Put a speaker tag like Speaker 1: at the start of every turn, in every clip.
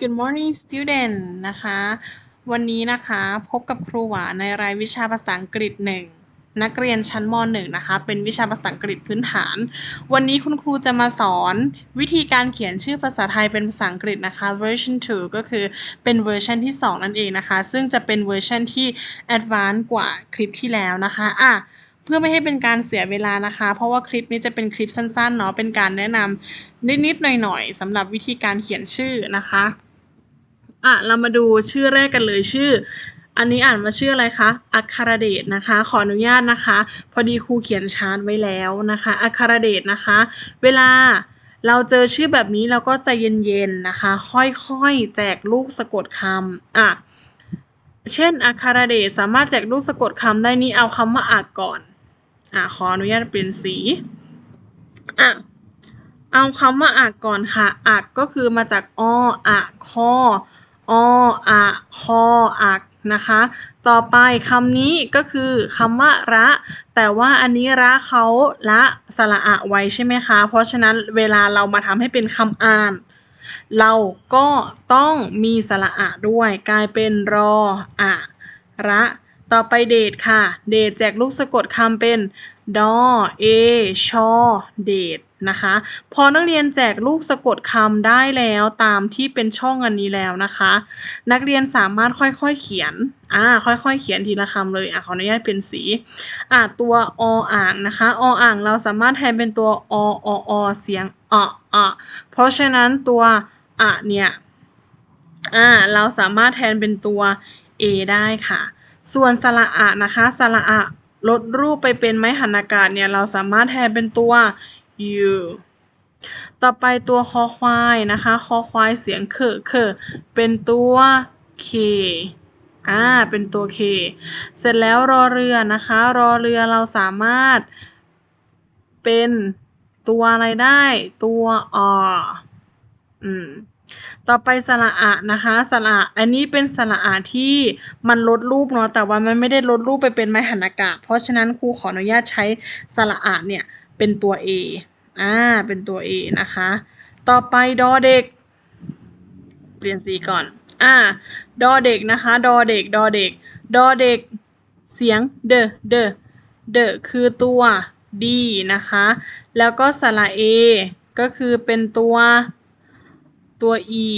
Speaker 1: Good morning student นะคะ วันนี้นะคะพบกับครูหวานในรายวิชาภาษาอังกฤษหนึ่งนักเรียนชั้นม .1 นะคะ เป็นวิชาภาษาอังกฤษพื้นฐาน วันนี้คุณครูจะมาสอนวิธีการเขียนชื่อภาษาไทยเป็นภาษาอังกฤษนะคะ version 2 ก็คือเป็นเวอร์ชันที่ 2 นั่นเองนะคะ ซึ่งจะเป็นเวอร์ชันที่ advanced กว่าคลิปที่แล้วนะคะอะ เพื่อไม่ให้เป็นการเสียเวลานะคะ เพราะว่าคลิปนี้จะเป็นคลิปสั้นๆเนาะเป็นการแนะนำนิดๆหน่อยๆสำหรับวิธีการเขียนชื่อนะคะอะเรามาดูชื่อแรกกันเลยชื่อ อันนี้อ่านว่าชื่ออะไรคะอัคารเดชนะคะ ขออนุญาตนะคะ พอดีครูเขียนชาร์ตไว้แล้วนะคะอัคารเดชนะคะ เวลาเราเจอชื่อแบบนี้เราก็ใจเย็นๆนะคะ ค่อยๆ แจกลูกสะกดคำอะเช่นอัคารเดชสามารถแจกลูกสะกดคำได้นี่เอาคำว่าอักก่อน อะขออนุญาตเปลี่ยนสีอะเอาคำว่าอักก่อนค่ะ อักก็คือมาจากออะคอออะคออักนะคะ ต่อไปคำนี้ก็คือคำว่าระ แต่ว่าอันนี้ระเขาละสระอะไว้ใช่ไหมคะ เพราะฉะนั้นเวลาเรามาทำให้เป็นคำอ่าน เราก็ต้องมีสระอะด้วย กลายเป็นรออะระ ต่อไปเดทค่ะ เดทแจกลูกสะกดคำเป็นดอเอชอเดทนะคะ พอนักเรียนแจกลูกสะกดคำได้แล้วตามที่เป็นช่องอันนี้แล้วนะคะ นักเรียนสามารถค่อยๆเขียนอ่าค่อยๆเขียนทีละคำเลยอะขออนุญาตเป็นสีอะตัวออ่างนะคะออ่างเราสามารถแทนเป็นตัวออออเสียงอะอะเพราะฉะนั้นตัวอะเนี่ยอ่าเราสามารถแทนเป็นตัว a ได้ค่ะ ส่วนสระอะนะคะสระอะลดรูปไปเป็นไม้หันอากาศเนี่ยเราสามารถแทนเป็นตัว you ต่อไปตัวคอควายนะคะ คอควายเสียงเคอเคอเป็นตัว k อ่าเป็นตัว k เสร็จแล้วรอเรือนะคะ รอเรือเราสามารถเป็นตัวอะไรได้ตัวออืม ต่อไปสระอะนะคะสระอะอันนี้เป็นสระอะที่มันลดรูปเนาะแต่ว่ามันไม่ได้ลดรูปไปเป็นไม้หันอากาศ เพราะฉะนั้นครูขออนุญาตใช้สระอะเนี่ยเป็นตัว A อ่าเป็นตัว A นะคะ ต่อไปดอเด็ก เปลี่ยนสีก่อนอ่าดอเด็กนะคะดอเด็กดอเด็กดอเด็กเสียงเดเดเดคือตัว D นะคะ แล้วก็สระ A ก็คือเป็นตัว ตัว E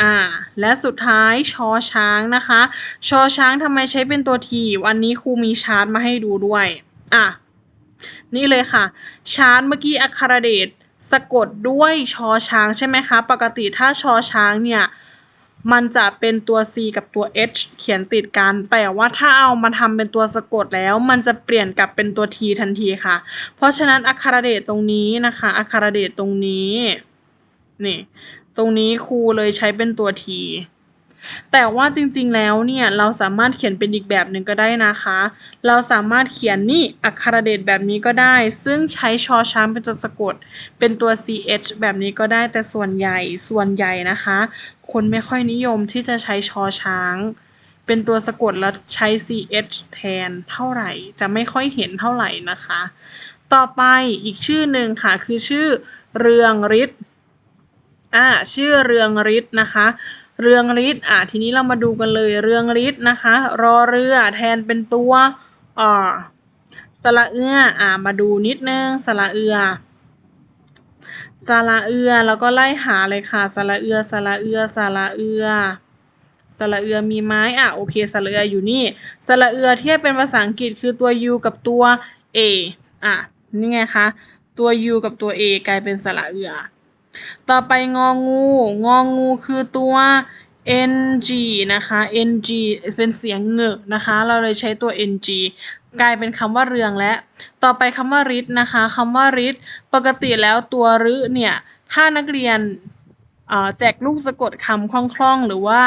Speaker 1: อ่า และสุดท้ายชอช้างนะคะ ชอช้างทำไมใช้เป็นตัว T วันนี้ครูมีชาร์ตมาให้ดูด้วย อะ นี่เลยค่ะ ชาร์ตเมื่อกี้อัครเดชสะกดด้วยชอช้างใช่ไหมคะ ปกติถ้าชอช้างเนี่ย มันจะเป็นตัว C กับตัว H เขียนติดกัน แต่ว่าถ้าเอามาทำเป็นตัวสะกดแล้ว มันจะเปลี่ยนกลับเป็นตัว T ทันทีค่ะ เพราะฉะนั้นอัครเดชตรงนี้นะคะ อัครเดชตรงนี้ นี่ ตรงนี้ครูเลยใช้เป็นตัว T แต่ว่าจริงๆ แล้วเนี่ย เราสามารถเขียนเป็นอีกแบบหนึ่งก็ได้นะคะ เราสามารถเขียนนี่อักขระเดชแบบนี้ก็ได้ ซึ่งใช้ชอช้างเป็นตัวสะกด เป็นตัว ch แบบนี้ก็ได้แต่ส่วนใหญ่ส่วนใหญ่นะคะ คนไม่ค่อยนิยมที่จะใช้ชอช้าง เป็นตัวสะกดแล้วใช้ ch แทนเท่าไหร่จะไม่ค่อยเห็นเท่าไหร่นะคะ ต่อไปอีกชื่อหนึ่งค่ะคือชื่อเรืองฤทธิ์ อ่าชื่อเรืองฤทธิ์นะคะ เรืองฤทธิ์อะทีนี้เรามาดูกันเลยเรืองฤทธิ์นะคะ รอเรือแทนเป็นตัวอ่าสระเอืออ่ามาดูนิดนึงสระเอือสระเอือแล้วก็ไล่หาเลยค่ะสระเอือสระเอือสระเอือสระเอือมีไม้อะโอเคสระเอืออยู่นี่สระเอือเทียบเป็นภาษาอังกฤษคือตัว u กับตัว a อะนี่ไงคะตัว u กับตัว a กลายเป็นสระเอือ ต่อไปงองู งองูคือตัว ng นะคะ ng เป็นเสียงเงอะนะคะ เราเลยใช้ตัว ng กลายเป็นคำว่าเรืองและ ต่อไปคำว่าริดนะคะคำว่าริดปกติแล้วตัวรึเนี่ย ถ้านักเรียนแจกลูกสะกดคำคล่องๆ หรือว่า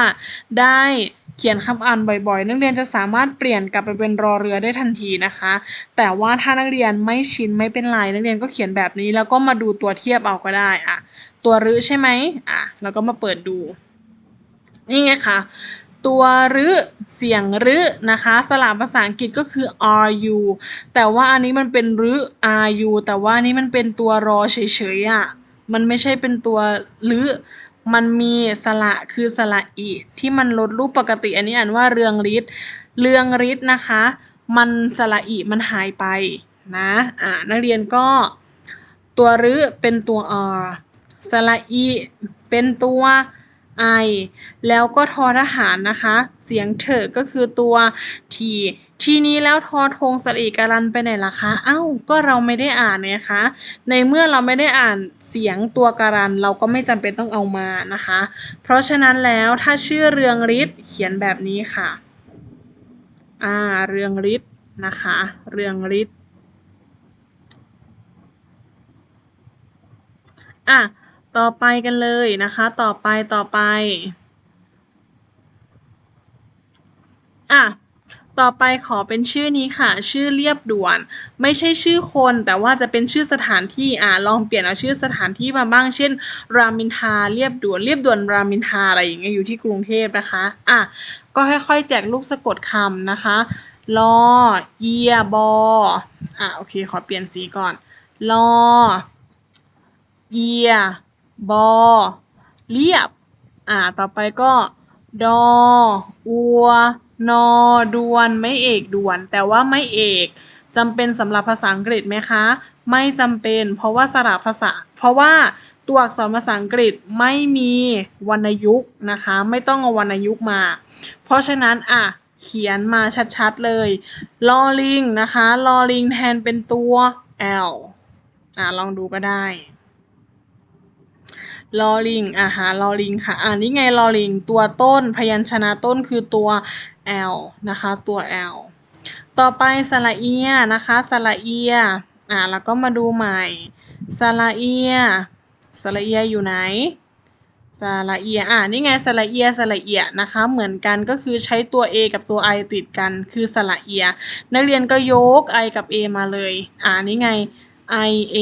Speaker 1: ได้ เขียนคำอ่านบ่อยๆ นักเรียนจะสามารถเปลี่ยนกลับไปเป็นรอเรือได้ทันทีนะคะ แต่ว่าถ้านักเรียนไม่ชินไม่เป็นไรนักเรียนก็เขียนแบบนี้ แล้วก็มาดูตัวเทียบเอาก็ได้อะตัวรึใช่ไหมอะแล้วก็มาเปิดดูนี่ไงคะตัวรึเสียงรึนะคะ สระภาษาอังกฤษก็คือ ru แต่ว่าอันนี้มันเป็นรึ ru แต่ว่าอันนี้มันเป็นตัวรอเฉยๆอะมันไม่ใช่เป็นตัวรึ มันมีสระคือสระอีที่มันลดรูปปกติ อันนี้อ่านว่าเรืองฤทธิ์เรืองฤทธิ์นะคะ มันสระอีมันหายไปนะอ่านักเรียนก็ตัวรึเป็นตัวอสระอีเป็นตัวไอแล้วก็ทอทหารนะคะ เสียงเถอก็คือตัวที ทีนี้แล้วทอทงสรีการันไปไหนล่ะคะเอ้าก็เราไม่ได้อ่านไงคะในเมื่อเราไม่ได้อ่านเสียงตัวการันเราก็ไม่จำเป็นต้องเอามานะคะ เพราะฉะนั้นแล้วถ้าชื่อเรืองฤทธิ์เขียนแบบนี้ค่ะอ่าเรืองฤทธิ์นะคะ เรืองฤทธิ์อะต่อไปกันเลยนะคะ ต่อไปต่อไปอะ ต่อไปขอเป็นชื่อนี้ค่ะ ชื่อเรียบด่วน ไม่ใช่ชื่อคนแต่ว่าจะเป็นชื่อสถานที่อ่าลองเปลี่ยนเอาชื่อสถานที่มาบ้าง เช่น รามอินทาเรียบด่วนเรียบด่วนรามอินทาอะไรอย่างเงี้ยอยู่ที่กรุงเทพนะคะอะก็ค่อยๆ แจกลูกสะกดคำนะคะลอเอียบออะโอเค ขอเปลี่ยนสีก่อนลอเอียบอเรียบ อ่า ต่อไปก็ ดออัว นอดวนไม่เอกดวน แต่ว่าไม่เอกจำเป็นสำหรับภาษาอังกฤษไหมคะ ไม่จำเป็น เพราะว่าสระภาษา เพราะว่าตัวอักษรภาษาอังกฤษไม่มีวรรณยุกต์นะคะ ไม่ต้องเอาวรรณยุกต์มา เพราะฉะนั้นอะเขียนมาชัดๆเลยลอลิงนะคะลอลิงแทนเป็นตัว L อะลองดูก็ได้ลอลิงอะหาลอลิงค่ะ อ่านี่ไงลอลิง ตัวต้นพยัญชนะต้นคือตัว L นะคะตัว L ต่อไปสระเอียนะคะสระเอียอ่าแล้วก็มาดูใหม่สระเอียสระเอียอยู่ไหนสระเอียอ่านี่ไงสระเอียสระเอียนะคะเหมือนกันก็คือใช้ตัว A กับตัว I ติดกันคือสระเอีย นักเรียนก็ยก I กับ A มาเลยอ่านี่ไง I A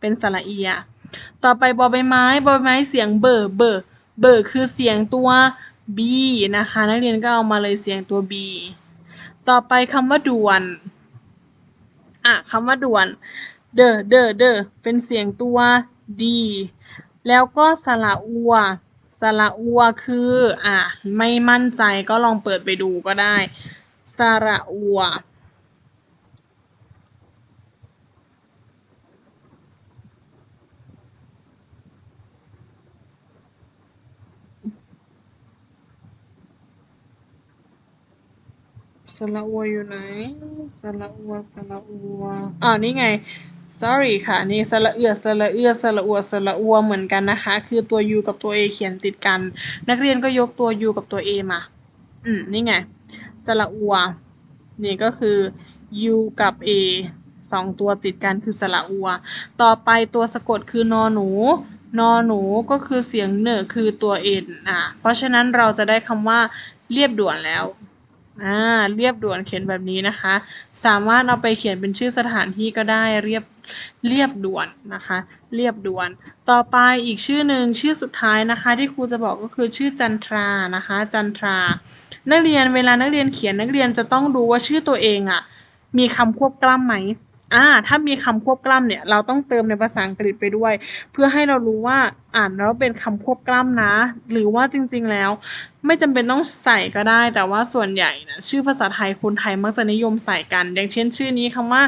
Speaker 1: เป็นสระเอีย ต่อไปบอใบไม้บอใบไม้เสียงเบอร์เบอร์เบอร์คือเสียงตัว B นะคะ นักเรียนก็เอามาเลยเสียงตัว B ต่อไปคำว่าด่วน อะคำว่าด่วน เดอเดอเดอเป็นเสียงตัว D แล้วก็สระอัวสระอัวคือ อะ ไม่มั่นใจก็ลองเปิดไปดูก็ได้ สระอัว สระอัวอยู่ไหนสระอัวสระอัวอ่านี่ไง sorry ค่ะ นี่สระเอือสระเอือสระอัวสระอัวเหมือนกันนะคะ คือตัว u กับตัว a เขียนติดกัน นักเรียนก็ยกตัว u กับตัว a มา อืม นี่ไง สระอัว นี่ก็คือ u กับ a สองตัวติดกันคือสระอัว ต่อไปตัวสะกดคือนอหนู นอหนูก็คือเสียงเนอคือตัว n อะ เพราะฉะนั้นเราจะได้คำว่าเรียบด่วนแล้ว อ่าเรียบด่วนเขียนแบบนี้นะคะ สามารถเอาไปเขียนเป็นชื่อสถานที่ก็ได้เรียบเรียบด่วนนะคะ เรียบด่วน ต่อไปอีกชื่อหนึ่งชื่อสุดท้ายนะคะ ที่ครูจะบอกก็คือชื่อจันทรานะคะ จันทรา นักเรียนเวลานักเรียนเขียนนักเรียนจะต้องดูว่าชื่อตัวเองอะ่ะมีคำควบกล้ำไหม อ่า ถ้ามีคำควบกล้ำเนี่ย เราต้องเติมในภาษาอังกฤษไปด้วย เพื่อให้เรารู้ว่าอ่านแล้วเป็นคำควบกล้ำนะ หรือว่าจริง ๆแล้ว ไม่จำเป็นต้องใส่ก็ได้ แต่ว่าส่วนใหญ่นะชื่อภาษาไทยคนไทยมักจะนิยมใส่กัน อย่างเช่น ชื่อนี้คำว่า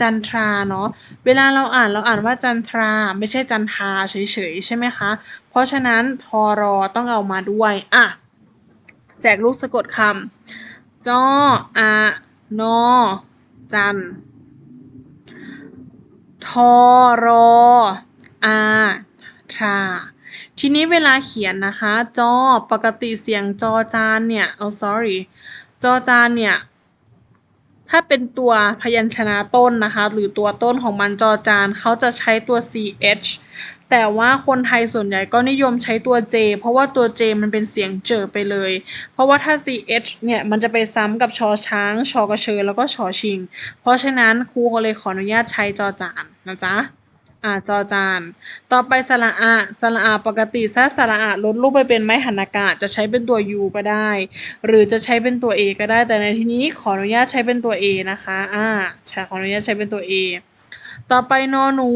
Speaker 1: จันทราเนาะเวลาเราอ่านเราอ่านว่าจันทรา ไม่ใช่จันทาเฉยๆใช่ไหมคะ เพราะฉะนั้นทอรอต้องเอามาด้วยอะแจกลูกสะกดคำจออานอจัน ทอรออาทราทีนี้เวลาเขียนนะคะ จอปกติเสียงจอจานเนี่ยเอา sorry จอจานเนี่ย ถ้าเป็นตัวพยัญชนะต้นนะคะ หรือตัวต้นของมันจอจานเขาจะใช้ตัว ch แต่ว่าคนไทยส่วนใหญ่ก็นิยมใช้ตัว j เพราะว่าตัว j มันเป็นเสียงเจอไปเลย เพราะว่าถ้า ch เนี่ยมันจะไปซ้ำกับชอช้างชอกระเชอแล้วก็ชอชิง เพราะฉะนั้นครูก็เลยขออนุญาตใช้จอจานนะจ๊ะอ่าจอจาน ต่อไปสระอาสระอาปกติถ้าสระอาลดรูปไปเป็นไม้หันอากาศจะใช้เป็นตัว u ก็ได้ หรือจะใช้เป็นตัว a ก็ได้แต่ในที่นี้ขออนุญาตใช้เป็นตัว a นะคะอ่าใช่ขออนุญาตใช้เป็นตัว a ต่อไปนอหนู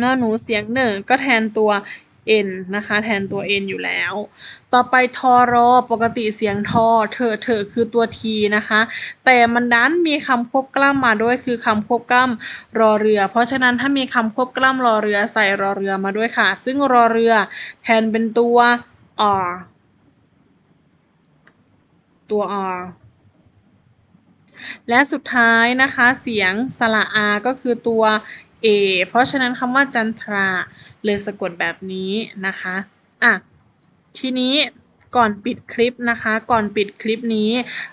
Speaker 1: นอหนูเสียงหนึ่งก็แทนตัว n นะคะ แทนตัว n อยู่แล้ว ต่อไปทอรอปกติเสียงทอเถอเถอคือตัว t นะคะ แต่มันดันมีคำควบกล้ำมาด้วยคือคำควบกล้ำรอเรือ เพราะฉะนั้นถ้ามีคำควบกล้ำรอเรือใส่รอเรือมาด้วยค่ะ ซึ่งรอเรือแทนเป็นตัว r ตัว r และสุดท้ายนะคะ เสียงสระอาก็คือตัว a เพราะฉะนั้นคำว่าจันทราเลยสะกดแบบนี้นะคะอะทีนี้ก่อนปิดคลิปนะคะ ก่อนปิดคลิปนี้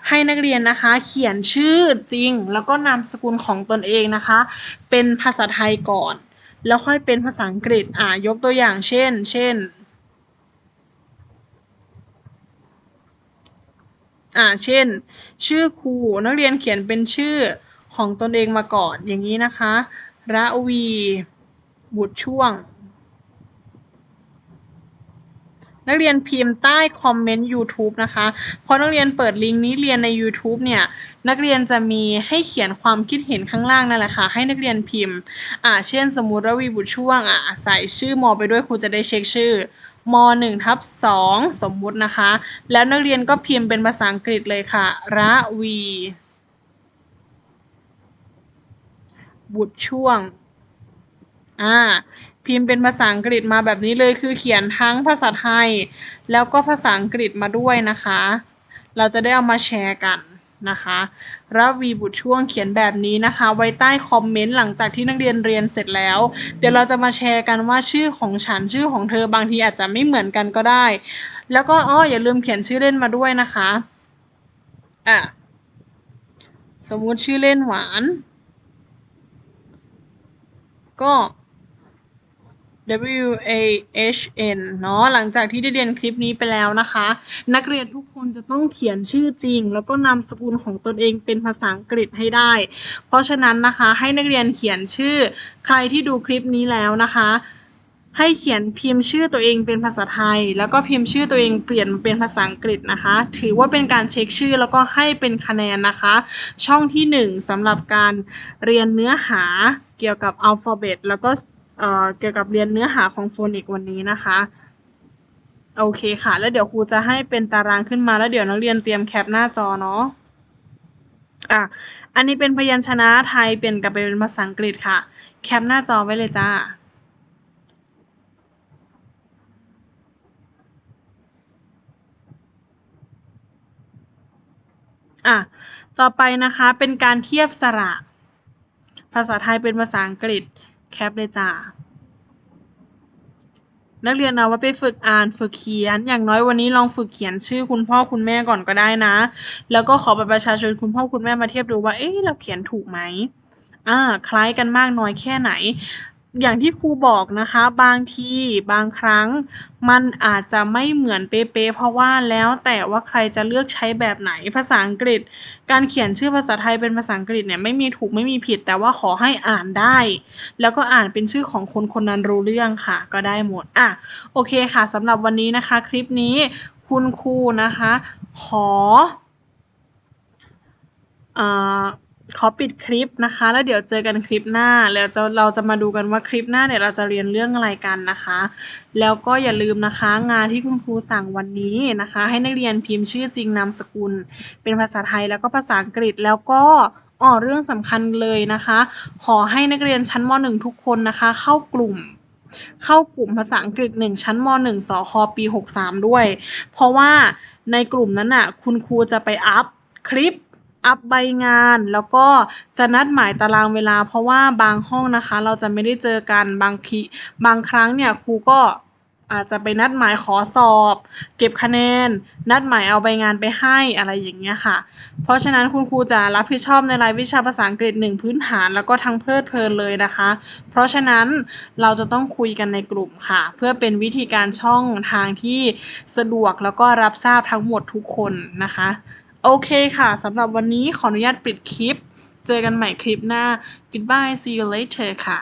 Speaker 1: ให้นักเรียนนะคะ เขียนชื่อจริง แล้วก็นามสกุลของตนเองนะคะ เป็นภาษาไทยก่อน แล้วค่อยเป็นภาษาอังกฤษอะยกตัวอย่างเช่น เช่นอ่าเช่น ชื่อครูนักเรียนเขียนเป็นชื่อของตนเองมาก่อนอย่างนี้นะคะ ระวี บุตรช่วง นักเรียนพิมพ์ใต้คอมเมนต์ YouTube นะคะพอนักเรียนเปิดลิงก์นี้เรียนใน YouTube เนี่ย นักเรียนจะมีให้เขียนความคิดเห็นข้างล่างนั่นแหละค่ะ ให้นักเรียนพิมพ์ อ่า เช่น สมมุติระวีบุตรช่วง อ่าใส่ชื่อมอไปด้วยครูจะได้เช็คชื่อม1ทับ2สมมุตินะคะ แล้วนักเรียนก็พิมพ์เป็นภาษาอังกฤษเลยค่ะ ระวี บุตรช่วง อ่า พิมพ์เป็นภาษาอังกฤษมาแบบนี้เลยคือเขียนทั้งภาษาไทย แล้วก็ภาษาอังกฤษมาด้วยนะคะ เราจะได้เอามาแชร์กันนะคะระวีบุตรช่วงเขียนแบบนี้นะคะ ไว้ใต้คอมเมนต์หลังจากที่นักเรียนเรียนเสร็จแล้ว เดี๋ยวเราจะมาแชร์กันว่าชื่อของฉันชื่อของเธอบางทีอาจจะไม่เหมือนกันก็ได้ แล้วก็อ้ออย่าลืมเขียนชื่อเล่นมาด้วยนะคะอะสมมุติชื่อเล่นหวาน ก็ W A H N เนาะหลังจากที่ได้เรียนคลิปนี้ไปแล้วนะคะ นักเรียนทุกคนจะต้องเขียนชื่อจริง แล้วก็นามสกุลของตนเองเป็นภาษาอังกฤษให้ได้ เพราะฉะนั้นนะคะให้นักเรียนเขียนชื่อใครที่ดูคลิปนี้แล้วนะคะ ให้เขียนพิมพ์ชื่อตัวเองเป็นภาษาไทย แล้วก็พิมพ์ชื่อตัวเองเปลี่ยนเป็นภาษาอังกฤษนะคะ ถือว่าเป็นการเช็คชื่อแล้วก็ให้เป็นคะแนนนะคะ ช่องที่ 1สำหรับการเรียนเนื้อหาเกี่ยวกับอัลฟาเบตแล้วก็เอ่อเกี่ยวกับเรียนเนื้อหาของโฟนิกวันนี้นะคะโอเคค่ะ แล้วเดี๋ยวครูจะให้เป็นตารางขึ้นมาแล้วเดี๋ยวนักเรียนเตรียมแคปหน้าจอเนาะอะอันนี้เป็นพยัญชนะไทยเปลี่ยนกลับไปเป็นภาษาอังกฤษค่ะ แคปหน้าจอไว้เลยจ้า อะ ต่อไปนะคะเป็นการเทียบสระ ภาษาไทยเป็นภาษาอังกฤษแคปเลยจ้านักเรียนเอาไว้ไปฝึกอ่านฝึกเขียน อย่างน้อยวันนี้ลองฝึกเขียนชื่อคุณพ่อคุณแม่ก่อนก็ได้นะ แล้วก็ขอบัตรประชาชนคุณพ่อคุณแม่มาเทียบดูว่า เอ๊ะเราเขียนถูกไหมอ่าคล้ายกันมากน้อยแค่ไหน อย่างที่ครูบอกนะคะ บางทีบางครั้ง มันอาจจะไม่เหมือนเป๊ะๆเพราะว่าแล้วแต่ว่าใครจะเลือกใช้แบบไหนภาษาอังกฤษ การเขียนชื่อภาษาไทยเป็นภาษาอังกฤษเนี่ยไม่มีถูกไม่มีผิด แต่ว่าขอให้อ่านได้ แล้วก็อ่านเป็นชื่อของคนคนนั้นรู้เรื่องค่ะ ก็ได้หมดอะโอเคค่ะสำหรับวันนี้นะคะ คลิปนี้คุณครูนะคะ ขออ่า ขอปิดคลิปนะคะ แล้วเดี๋ยวเจอกันคลิปหน้า แล้วจะเราจะมาดูกันว่าคลิปหน้าเนี่ยเราจะเรียนเรื่องอะไรกันนะคะ แล้วก็อย่าลืมนะคะ งานที่คุณครูสั่งวันนี้นะคะ ให้นักเรียนพิมพ์ชื่อจริงนามสกุล เป็นภาษาไทยแล้วก็ภาษาอังกฤษแล้วก็อ๋อเรื่องสำคัญเลยนะคะ ขอให้นักเรียนชั้นม .1 ทุกคนนะคะ เข้ากลุ่มเข้ากลุ่มภาษาอังกฤษ 1 ชั้นม .1 สคปี 63 ด้วย เพราะว่าในกลุ่มนั้นน่ะ คุณครูจะไปอัพคลิป อัพใบงาน แล้วก็จะนัดหมายตารางเวลา เพราะว่าบางห้องนะคะ เราจะไม่ได้เจอกันบางทีบางครั้งเนี่ยครูก็อาจจะไปนัดหมายขอสอบ เก็บคะแนน นัดหมายเอาใบงานไปให้อะไรอย่างเงี้ยค่ะ เพราะฉะนั้นคุณครูจะรับผิดชอบในรายวิชาภาษาอังกฤษหนึ่งพื้นฐานแล้วก็ทั้งเพลิดเพลินเลยนะคะ เพราะฉะนั้นเราจะต้องคุยกันในกลุ่มค่ะ เพื่อเป็นวิธีการช่องทางที่สะดวกแล้วก็รับทราบทั้งหมดทุกคนนะคะ โอเคค่ะสำหรับวันนี้ขออนุญาตปิดคลิป เจอกันใหม่คลิปหน้า goodbye see you later ค่ะ